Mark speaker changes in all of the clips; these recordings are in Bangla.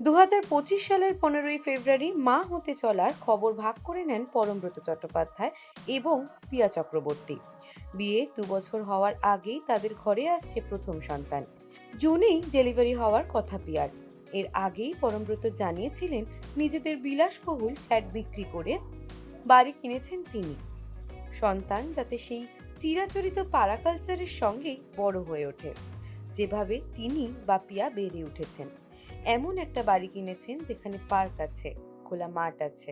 Speaker 1: দু হাজার পঁচিশ সালের পনেরোই ফেব্রুয়ারি মা হতে চলার খবর ভাগ করে নেন পরমব্রত চট্টোপাধ্যায় এবং পিয়া চক্রবর্তী। বিয়ে দু বছর হওয়ার আগেই তাদের ঘরে আসছে প্রথম সন্তান। জুনেই ডেলিভারি হওয়ার কথা পিয়ার। এর আগেই পরমব্রত জানিয়েছিলেন নিজেদের বিলাসবহুল ফ্ল্যাট বিক্রি করে বাড়ি কিনেছেন তিনি। সন্তান যাতে সেই চিরাচরিত পাড়া কালচারের সঙ্গেই বড় হয়ে ওঠে। যেভাবে তিনি বা পিয়া বেড়ে উঠেছেন। এমন একটা বাড়ি কিনেছেন যেখানে পার্ক আছে, খোলা মাঠ আছে।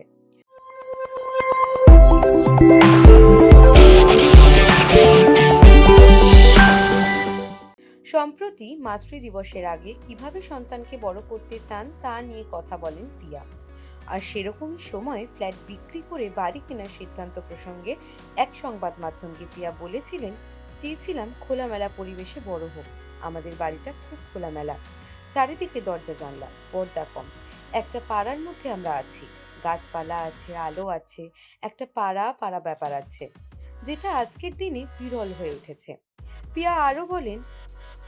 Speaker 1: সম্প্রতি মাতৃ দিবসের আগে কীভাবে সন্তানকে বড় করতে চান তা নিয়ে কথা বলেন পিয়া আর সেরকমই সময় ফ্ল্যাট বিক্রি করে বাড়ি কেনার সিদ্ধান্ত প্রসঙ্গে এক সংবাদ মাধ্যমকে পিয়া বলেছিলেন, চেয়েছিলাম খোলামেলা পরিবেশে বড় হোক। আমাদের বাড়িটা খুব খোলামেলা। চারিদিকে দরজা জানলা, পর্দা কম। একটা পাড়ার মধ্যে আমরা আছি। গাছপালা আছে, আলো আছে, একটা পাড়া পাড়া ব্যাপার আছে, যেটা আজকের দিনে বিরল হয়ে উঠেছে। পিয়া আরও বলেন,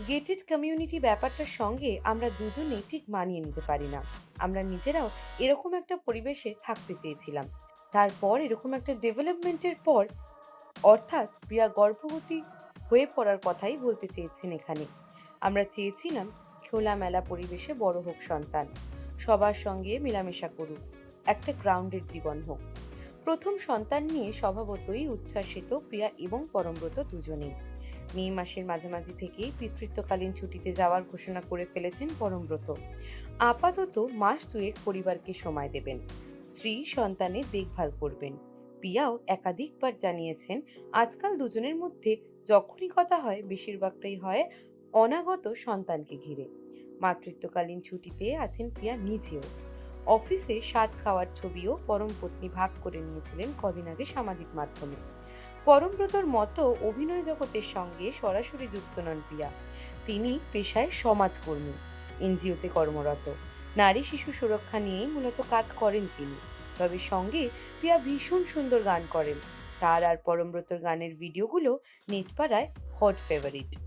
Speaker 1: গেটেড কমিউনিটি ব্যাপারটার সঙ্গে আমরা দুজনেই ঠিক মানিয়ে নিতে পারি না। আমরা নিজেরাও এরকম একটা পরিবেশে থাকতে চেয়েছিলাম। তারপর এরকম একটা ডেভেলপমেন্টের পর অর্থাৎ প্রিয়া গর্ভবতী হয়ে পড়ার কথাই বলতে চেয়েছেন এখানে। আমরা চেয়েছিলাম খোলামেলা পরিবেশে বড় হোক সন্তান। সবার সঙ্গে মেলামেশা করুক। একটা গ্রাউন্ডেড জীবন হোক। প্রথম সন্তান নিয়ে স্বভাবতই উচ্ছ্বাসিত প্রিয়া এবং পরমব্রত দুজনেই। মে মাসের মাঝামাঝি থেকেই পিতৃত্বকালীন ছুটিতে যাওয়ার ঘোষণা করে ফেলেছেন পরমব্রত। আপাতত মাস দুয়েক পরিবারকে সময় দেবেন। স্ত্রী সন্তানের দেখভাল করবেন। পিয়াও একাধিকবার জানিয়েছেন, আজকাল দুজনের মধ্যে যখনই কথা হয়, বেশিরভাগটাই হয় অনাগত সন্তানকে ঘিরে। মাতৃত্বকালীন ছুটিতে আছেন প্রিয়া নিজেও। অফিসে স্বাদ খাওয়ার ছবিও পরম পত্নী ভাগ করে নিয়েছিলেন কদিন আগে সামাজিক মাধ্যমে। পরমব্রতর মতো অভিনয় জগতের সঙ্গে সরাসরি যুক্ত নন প্রিয়া। তিনি পেশায় সমাজকর্মী, এনজিওতে কর্মরত। নারী শিশু সুরক্ষা নিয়েই মূলত কাজ করেন তিনি। তবে সঙ্গে প্রিয়া ভীষণ সুন্দর গান করেন। তার আর পরমব্রতর গানের ভিডিওগুলো নেটপাড়ায় হট ফেভারিট।